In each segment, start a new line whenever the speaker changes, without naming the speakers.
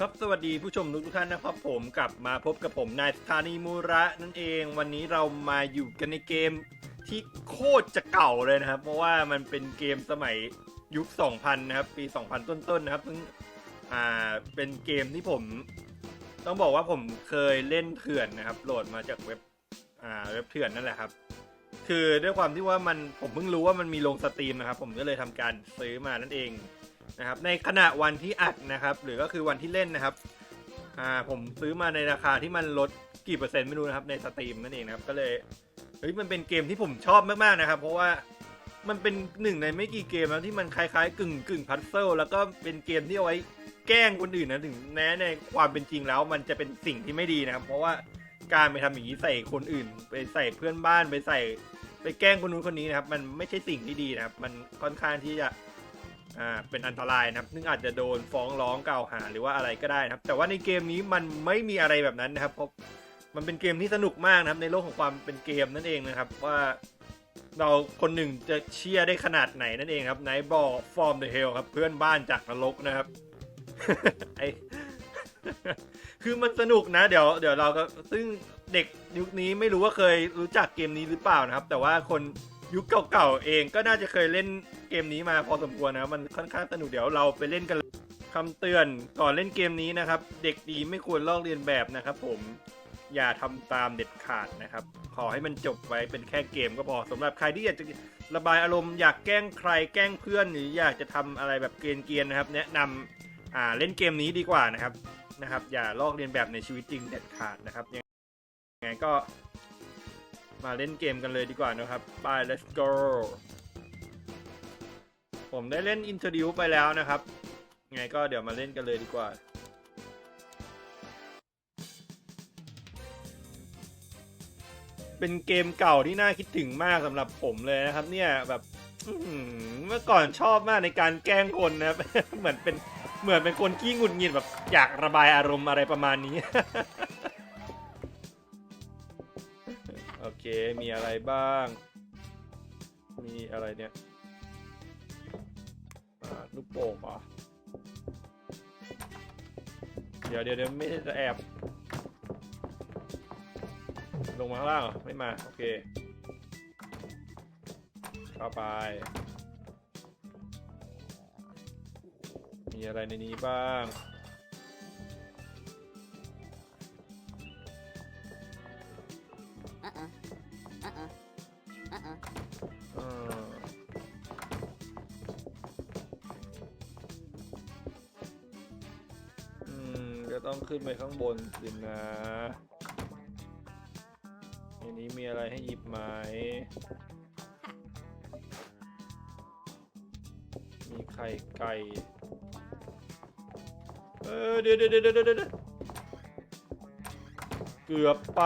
ครับสวัสดีผู้ชมทุกท่านนะครับผมกลับมาพบกับผมนายสถานีมูระนั่นเอง วันนี้เรามาอยู่กันในเกมที่โคตรจะเก่าเลยนะครับ เพราะว่ามันเป็นเกมสมัยยุค 2000 นะครับ ปี 2000 ต้นๆนะครับซึ่งอ่าเป็นเกมที่ผม ต้องบอกว่าผมเคยเล่นเถื่อนนะครับ โหลดมาจากเว็บอ่าเว็บเถื่อนนั่นแหละครับ คือด้วยความที่ว่ามันผมเพิ่งรู้ว่ามันมีลงสตรีมนะครับ ผมก็เลยทำการซื้อมานั่นเอง นะครับในขณะวันที่อัดนะครับ หรือก็คือวันที่เล่นนะครับอ่าผมซื้อมาในราคาที่มันลดกี่เปอร์เซ็นต์ไม่รู้นะครับในสตรีมนั่นเองนะครับก็เลยเฮ้ยมันเป็นเกมที่ผมชอบมากๆนะครับ เพราะว่ามันเป็นหนึ่งในไม่กี่เกมแล้วที่มันคล้ายๆ กึ่งกึ่งพัซเซิลแล้วก็เป็นเกมที่เอาไว้แกล้งคนอื่นนะถึงแม้ในความเป็นจริงแล้ว มันจะเป็นสิ่งที่ไม่ดีนะครับ เพราะว่าการไปทำอย่างนี้ใส่คนอื่น ไปใส่เพื่อนบ้านไปใส่ ไปแกล้งคนนู้นคนนี้นะครับ มันไม่ใช่สิ่งที่ดีนะครับ มันค่อนข้างที่จะ อ่าเป็นอันตรายนะครับ ซึ่งอาจจะโดนฟ้องร้องกล่าวหาหรือว่าอะไรก็ได้นะครับ แต่ว่าในเกมนี้มันไม่มีอะไรแบบนั้นนะครับเพราะมันเป็นเกมที่สนุกมากนะครับ ในโลกของความเป็นเกมนั่นเองนะครับ ว่าเราคนหนึ่งจะเชียร์ได้ขนาดไหนนั่นเองครับไนบอลฟอร์มเดอะเฮลครับ เพื่อนบ้านจากนรกนะครับไอคือมันสนุกนะ เดี๋ยวเดี๋ยวเราก็ซึ่งเด็กยุคนี้ไม่รู้ว่าเคยรู้จักเกมนี้หรือเปล่านะครับ แต่ว่าคน ยุคเก่าๆเองก็น่าจะเคยเล่นเกมนี้มาพอสมควรนะ มันค่อนข้างสนุกเดี๋ยวเราไปเล่นกันคำเตือนก่อนเล่นเกมนี้นะครับ เด็กดีไม่ควรลอกเลียนแบบนะครับผมอย่าทำตามเด็ดขาดนะครับ ขอให้มันจบไว้เป็นแค่เกมก็พอสำหรับใครที่อยากจะระบายอารมณ์อยากแกล้งใครแกล้งเพื่อนหรืออยากจะทำอะไรแบบเกรียนๆนะครับ แนะนำอ่าเล่นเกมนี้ดีกว่านะครับนะครับ อย่าลอกเลียนแบบในชีวิตจริงเด็ดขาดนะครับยังไงก็ มาเล่นเกมกันเลยดีกว่านะครับ ไป let's go ผมได้เล่น introduce ไปแล้วนะครับ ไงก็เดี๋ยวมาเล่นกันเลยดีกว่าเป็นเกมเก่าที่น่าคิดถึงมากสำหรับผมเลยนะครับ เนี่ยแบบเมื่อก่อนชอบมากในการแกล้งคนนะเหมือนเป็นเหมือนเป็นคนขี้หงุดหงิดแบบอยากระบายอารมณ์อะไรประมาณนี้ เคมีอะไรบ้าง มีอะไรเนี่ยลูกโป่งเหรอเดี๋ยวเดี๋ยวเดี๋ยวไม่จะแอบ ลงมาข้างล่างเหรอไม่มา โอเค เข้าไป มีอะไรในนี้บ้าง ต้องขึ้นไปข้างบนสินะในนี้มีอะไรให้หยิบไหม มีไข่ไก่ เออเดี๋ยวเดี๋ยวเดี๋ยวเดี๋ยวเดี๋ยวเกือบไป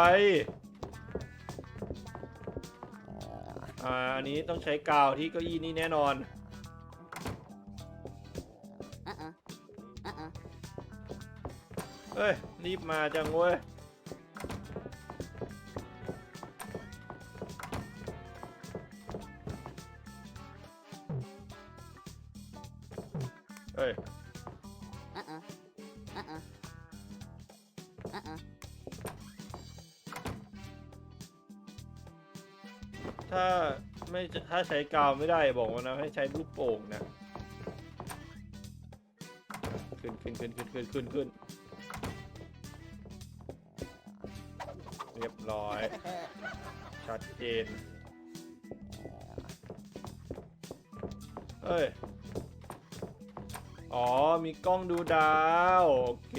อ่า อันนี้ต้องใช้กาวที่เก้าอี้นี่แน่นอน เฮ้ย รีบมาจังเว้ย เฮ้ย
Uh-uh. Uh-uh. Uh-uh.
ถ้าไม่ถ้าใช้กาวไม่ได้บอกว่านะให้ใช้ลูกโป่งนะ ขึ้นขึ้นขึ้นขึ้นขึ้นขึ้นขึ้น เรียบร้อย ชัดเจนเอ้ย อ๋อ มีกล้องดูดาว โอเค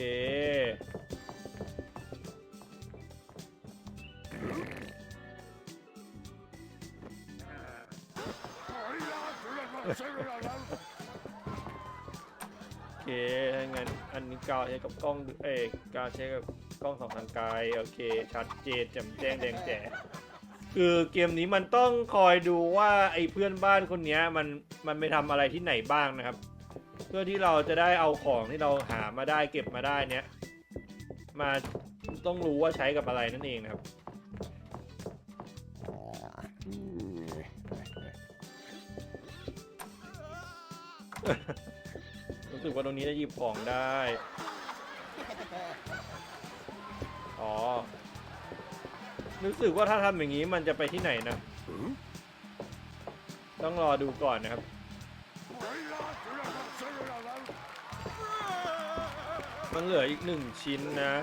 กาวใช้กับกล้องดูเอ้ยกาวใช้กับกล้องสองทางไกลโอเค ชัดเจนแจ่มแจ้งแดงแจ๋คือเกมนี้มันต้องคอยดูว่าไอ้เพื่อนบ้านคนเนี้ยมันมันไปทำอะไรที่ไหนบ้างนะครับ เพื่อที่เราจะได้เอาของที่เราหามาได้เก็บมาได้เนี้ยมาต้องรู้ว่าใช้กับอะไรนั่นเองนะครับ รู้สึกว่าตรงนี้จะหยิบของได้ อ๋อ รู้สึกว่าถ้าทำอย่างนี้มันจะไปที่ไหนนะ ต้องรอดูก่อนนะครับ มันเหลืออีกหนึ่งชิ้นนะ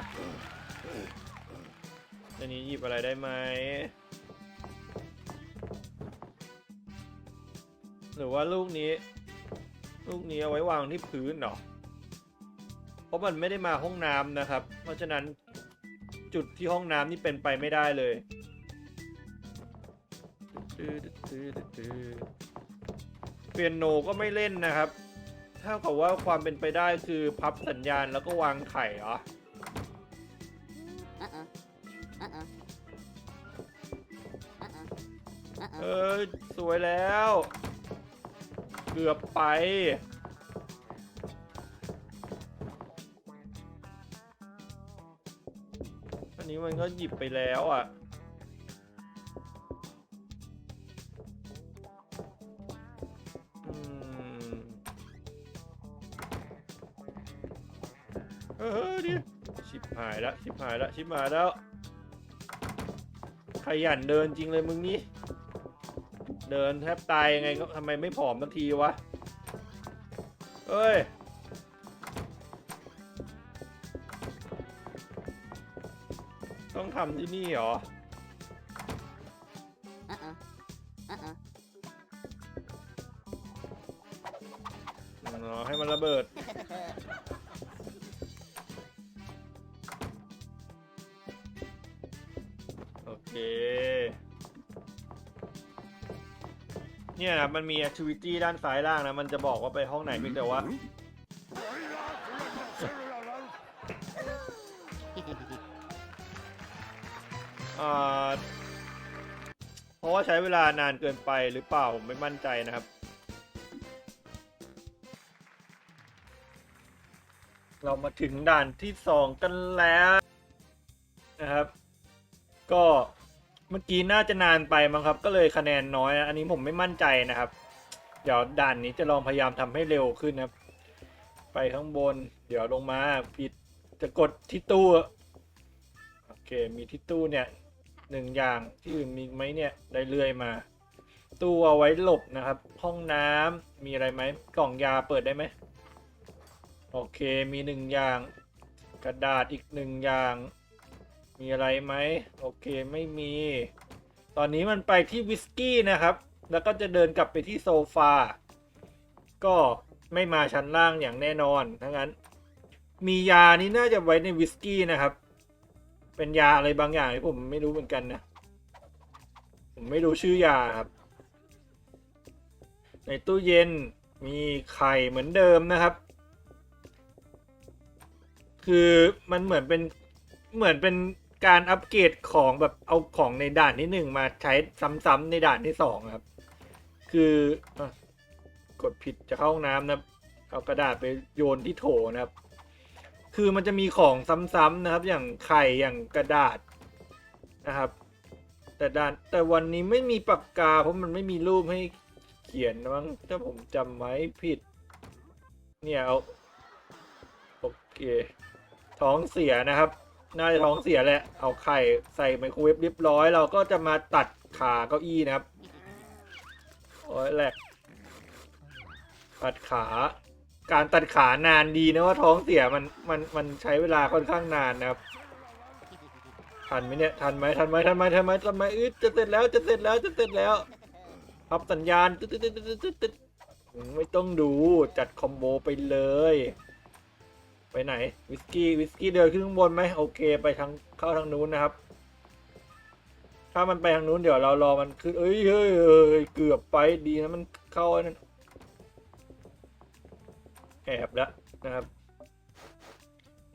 อันนี้หยิบอะไรได้ไหมหรือว่าลูกนี้ ลูกนี้เอาไว้วางที่พื้นเหรอ เพราะมันไม่ได้มาห้องน้ำนะครับ เพราะฉะนั้นจุดที่ห้องน้ำนี่เป็นไปไม่ได้เลย เปียโนก็ไม่เล่นนะครับ เท่ากับว่าความเป็นไปได้คือพับสัญญาณแล้วก็วางไข่เหรอ
Uh-uh. Uh-uh. Uh-uh.
เอ
Uh-uh.
อสวยแล้วเกือบไป อันนี้มันก็หยิบไปแล้วอะอืมเออดิชิบหายแล้ว ชิบหายแล้ว ชิบหายแล้ว ขยันเดินจริงเลยมึงนี่ เดินแทบตายยังไงก็ทำไมไม่ผอมสักทีวะ เอ้ย ต้องทำที่นี่เหรอ
Uh-uh. Uh-uh.
อ๋อให้มันระเบิด โอเค เนี่ยนะมันมี activity ด้านซ้ายล่างนะ มันจะบอกว่าไปห้องไหนเพียงแต่ว่าอ่า เพราะว่าใช้เวลานานเกินไปหรือเปล่า ผมไม่มั่นใจนะครับ เรามาถึงด่านที่สองกันแล้วนะครับ ก็ เมื่อกี้น่าจะนานไปมั้งครับ ก็เลยคะแนนน้อยอันนี้ผมไม่มั่นใจนะครับ เดี๋ยวด่านนี้จะลองพยายามทำให้เร็วขึ้นนะครับ ไปข้างบน เดี๋ยวลงมาปิดจะกดที่ตู้โอเคมีที่ตู้เนี่ยหนึ่งอย่างที่อื่นมีไหมเนี่ยได้เรื่อยมา ตู้เอาไว้หลบนะครับ ห้องน้ำมีอะไรไหมกล่องยาเปิดได้ไหมโอเคมีหนึ่งอย่าง กระดาษอีกหนึ่งอย่าง มีอะไรไหมโอเคไม่มี ตอนนี้มันไปที่วิสกี้นะครับ แล้วก็จะเดินกลับไปที่โซฟา ก็ไม่มาชั้นล่างอย่างแน่นอนทั้งนั้น มียานี้น่าจะไว้ในวิสกี้นะครับ เป็นยาอะไรบางอย่างที่ผมไม่รู้เหมือนกันนะ ผมไม่รู้ชื่อยาครับ ในตู้เย็นมีไข่เหมือนเดิมนะครับ คือมันเหมือนเป็นเหมือนเป็น การอัปเกรดของแบบเอาของในด่านที่หนึ่งมาใช้ซ้ำๆในด่านที่สองครับ คืออกดผิดจะเข้าห้องน้ำนะครับเอากระดาษไปโยนที่โถนะครับ คือมันจะมีของซ้ำๆนะครับ อย่างไข่อย่างกระดาษนะครับ แต่ด่านแต่วันนี้ไม่มีปากกา เพราะมันไม่มีรูปให้เขียนนะมั้งถ้าผมจำไว้ผิด เนี่ยเอาโอเค ท้องเสียนะครับ น่าจะท้องเสียแหละ เอาไข่ใส่ไมโครเวฟเรียบร้อย เราก็จะมาตัดขาเก้าอี้นะครับ โอ้ยแหลกตัดขา การตัดขานานดีนะว่าท้องเสียมันมันมันใช้เวลาค่อนข้างนานนะครับ ทันไหมเนี่ย ทันไหมทันไหมทันไหมทันไหมทันไหมอืดจะเสร็จแล้วจะเสร็จแล้วจะเสร็จแล้วพับสัญญาณตึ๊ดตึ๊ดตึ๊ดตึ๊ดตึ๊ดไม่ต้องดูจัดคอมโบไปเลย ไปไหนวิสกี้วิสกี้เดินขึ้นข้างบนไหมโอเค ไปทางเข้าทางนู้นนะครับ ถ้ามันไปทางนู้นเดี๋ยวเรารอมันขึ้นเอ้ยเฮ้ยเอ้ยเกือบไปดีนะมันเข้าไอ้นั่นแอบแล้วนะครับ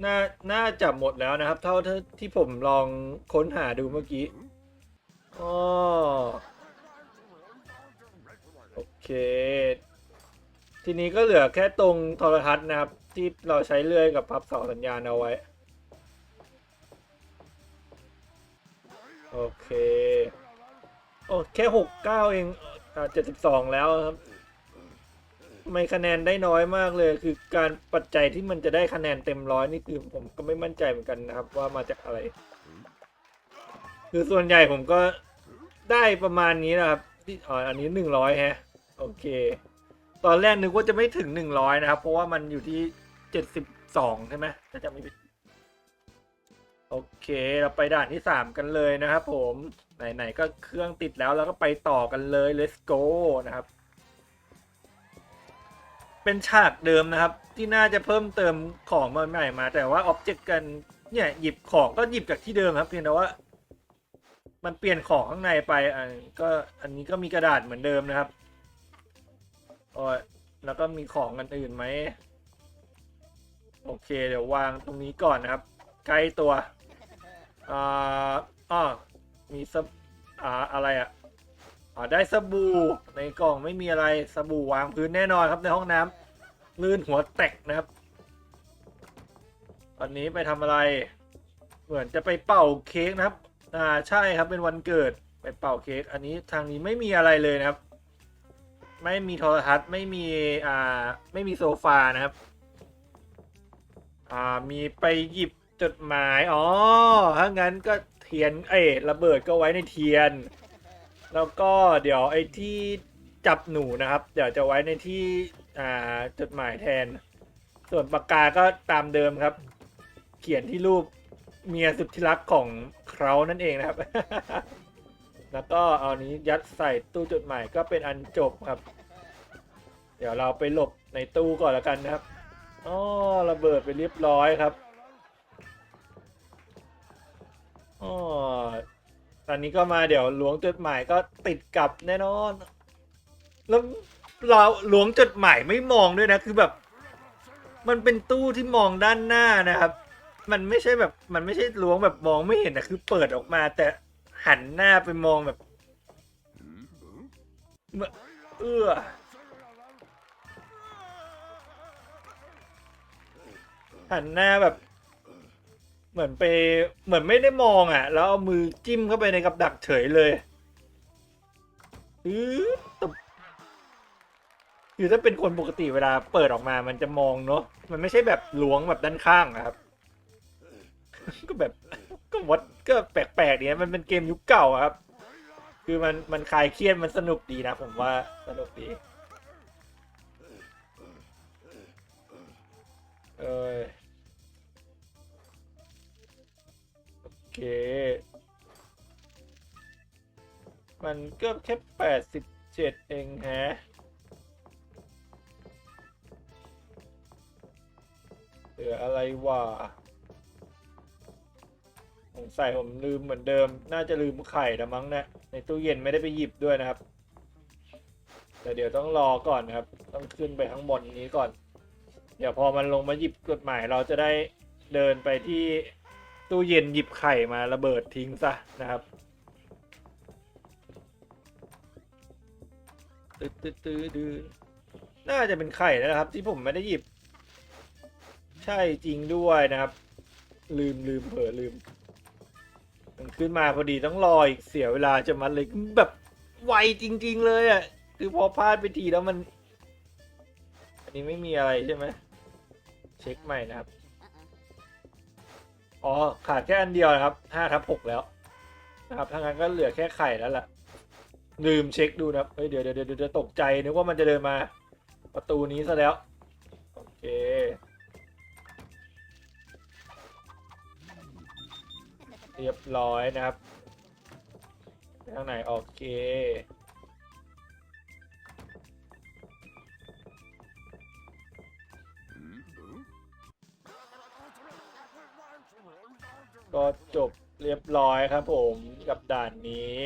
น่าน่าจะหมดแล้วนะครับ เท่าที่ผมลองค้นหาดูเมื่อกี้อ๋อโอเค ทีนี้ก็เหลือแค่ตรงโทรทัศน์นะครับ ที่เราใช้เลื่อยกับพับเสาสัญญาณเอาไว้ โอเค โอ้แค่หกเก้าเองเจ็ดสิบสองแล้วครับไม่คะแนนได้น้อยมากเลย คือการปัจจัยที่มันจะได้คะแนนเต็มร้อยนี่คือผมก็ไม่มั่นใจเหมือนกันนะครับ ว่ามาจากอะไร คือส่วนใหญ่ผมก็ได้ประมาณนี้นะครับที่อ๋ออันนี้หนึ่งร้อยฮะ โอเค ตอนแรกนึกว่าจะไม่ถึงหนึ่งร้อยนะครับ เพราะว่ามันอยู่ที่ เจ็ดสิบสองใช่ไหมถ้าจะไม่ผิดโอเค เราไปด่านที่สามกันเลยนะครับผม ไหน ๆ ก็เครื่องติดแล้วเราก็ไปต่อกันเลย let's go นะครับ เป็นฉากเดิมนะครับ ที่น่าจะเพิ่มเติมของมาใหม่มา แต่ว่า object กันเนี่ยหยิบของก็หยิบจากที่เดิมครับ เพียงแต่ว่า มันเปลี่ยนของข้างในไปอะก็อันนี้ก็มีกระดาษเหมือนเดิมนะครับโอ้ยแล้วก็มีของอันอื่นไหม โอเคเดี๋ยววางตรงนี้ก่อนนะครับ ใกล้ตัวอ่าอ้อมีสบอ่าอะไรอะอ่าได้สบู่ในกล่องไม่มีอะไรสบู่วางพื้นแน่นอนครับในห้องน้ำลื่นหัวแตกนะครับ ตอนนี้ไปทำอะไร เหมือนจะไปเป่าเค้กนะครับ อ่าใช่ครับเป็นวันเกิดไปเป่าเค้กอันนี้ทางนี้ไม่มีอะไรเลยนะครับ ไม่มีโทรทัศน์ไม่มีอ่าไม่มีโซฟานะครับ อ่ามีไปหยิบจดหมายอ๋อถ้างั้นก็เทียนเอ้ยระเบิดก็ไว้ในเทียน แล้วก็เดี๋ยวไอ้ที่จับหนูนะครับ เดี๋ยวจะไว้ในที่อ่าจดหมายแทน ส่วนปากกาก็ตามเดิมครับ เขียนที่รูปเมียสุดที่รักของเขานั่นเองนะครับ แล้วก็เอานี้ยัดใส่ตู้จดหมายก็เป็นอันจบครับ เดี๋ยวเราไปหลบในตู้ก่อนแล้วกันนะครับ อ๋อระเบิดไปเรียบร้อยครับอ๋อตอนนี้ก็มาเดี๋ยวหลวงจดหมายก็ติดกับแน่นอน แล้วเราหลวงจดหมายไม่มองด้วยนะคือแบบ มันเป็นตู้ที่มองด้านหน้านะครับ มันไม่ใช่แบบมันไม่ใช่หลวงแบบมองไม่เห็นนะคือเปิดออกมา แต่หันหน้าไปมองแบบเมื่อเอื้ หันหน้าแบบ เหมือนไปเหมือนไม่ได้มองอะ แล้วเอามือจิ้มเข้าไปในกับดักเฉยเลยอื้อตบคือถ้าเป็นคนปกติเวลาเปิดออกมามันจะมองเนาะมันไม่ใช่แบบล้วงแบบด้านข้างอะครับ ก็แบบก็วัดก็แปลกๆดีนะมันเป็นเกมยุคเก่าครับ คือมันมันคลายเครียดมันสนุกดีนะผมว่าสนุกดีเออ เค มันก็แค่แปดสิบเจ็ดเองแฮะเหลืออะไรวะสงสัยผมลืมเหมือนเดิม น่าจะลืมไข่ละมั้งนะในตู้เย็นไม่ได้ไปหยิบด้วยนะครับ แต่เดี๋ยวต้องรอก่อนนะครับ ต้องขึ้นไปข้างบนนี้ก่อน เดี๋ยวพอมันลงมาหยิบกฎหมายเราจะได้เดินไปที่ ตู้เย็นหยิบไข่มาระเบิดทิ้งซะนะครับตื้อตื้อตื้อดื้อน่าจะเป็นไข่นะครับ ที่ผมไม่ได้หยิบ ใช่จริงด้วยนะครับ ลืมลืมเผลอลืมมันขึ้นมาพอดีต้องรออีกเสียเวลาจะมาเลยแบบไวจริง ๆ เลยอะคือพอพลาดไปทีแล้วมัน อันนี้ไม่มีอะไรใช่ไหมเช็คใหม่นะครับ อ๋อ ขาดแค่อันเดียวนะครับห้าทับหกแล้วนะครับถ้างั้นก็เหลือแค่ไข่แล้วล่ะ ลืมเช็คดูนะเฮ้ยเดี๋ยวเดี๋ยวเดี๋ยวเดี๋ยวตกใจนึกว่ามันจะเดินมา ประตูนี้ซะแล้ว โอเคเรียบร้อยนะครับทางไหนโอเค จบเรียบร้อยครับผมกับด่านนี้